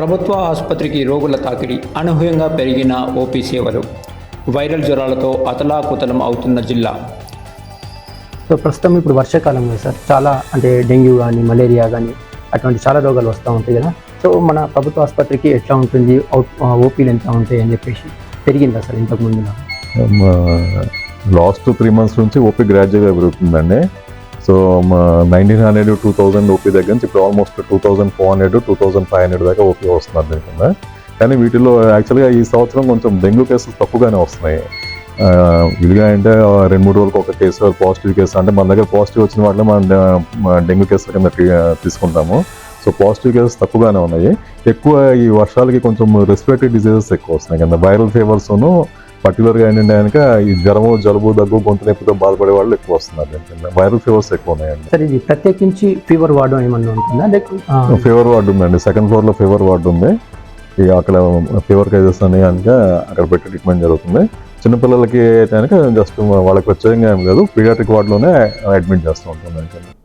ప్రభుత్వ ఆసుపత్రికి రోగుల తాకిడి అనూహ్యంగా పెరిగిన ఓపీ సేవలు వైరల్ జ్వరాలతో అతలాకుతలం అవుతున్న జిల్లా. సో ప్రస్తుతం ఇప్పుడు వర్షాకాలం కదా సార్ చాలా అంటే డెంగ్యూ కానీ మలేరియా కానీ అటువంటి చాలా రోగాలు వస్తూ ఉంటాయి కదా. సో మన ప్రభుత్వ ఆసుపత్రికి ఎట్లా ఉంటుంది ఓపీలు ఎంత ఉంటాయి అని చెప్పేసి పెరిగిందా సార్ ఇంతకు ముందు లాస్ట్ త్రీ మంత్స్ నుంచి ఓపీ గ్రాడ్యువల్గా పెరుగుతుందండి. So nineteen hundred two thousand OP దగ్గర నుంచి ఇప్పుడు almost two thousand four hundred two thousand five hundred దాకా ఓపీ వస్తున్నారు దీని కింద కానీ వీటిలో యాక్చువల్గా ఈ సంవత్సరం కొంచెం డెంగ్యూ కేసెస్ తక్కువగానే వస్తున్నాయి. ఇదిగా అంటే రెండు మూడు రోజులకు ఒక కేసు పాజిటివ్ కేసు అంటే మన దగ్గర పాజిటివ్ వచ్చిన వాటిలో మనం డెంగ్యూ కేసుల కింద తీసుకుంటాము. సో పాజిటివ్ కేసెస్ తక్కువగానే ఉన్నాయి. ఎక్కువ ఈ వర్షాలకి కొంచెం రెస్పిరేటరీ డిసీజెస్ ఎక్కువ వస్తున్నాయి కింద. వైరల్ ఫీవర్స్ను పర్టికులర్గా ఏంటంటే కనుక ఈ జ్వరము జలుబు దగ్గు గొంతు నొప్పితో బాధపడే వాళ్ళు ఎక్కువ వస్తున్నారు. కింద వైరల్ ఫీవర్స్ ఎక్కువ ఉన్నాయండి సార్ ఇది ప్రత్యేకించి ఫీవర్ వార్డు ఏమన్నా ఉంటుందా? లేకపోతే ఫీవర్ వార్డు ఉందండి. సెకండ్ ఫ్లోర్లో ఫీవర్ వార్డు ఉంది. ఇక అక్కడ ఫీవర్ కేసెస్ అని కనుక అక్కడ పెట్టి ట్రీట్మెంట్ జరుగుతుంది. చిన్నపిల్లలకి అయితే కనుక జస్ట్ వాళ్ళకి ప్రత్యేకంగా ఏం లేదు. పీడియాట్రిక్ వార్డులోనే అడ్మిట్ చేస్తూ ఉంటాం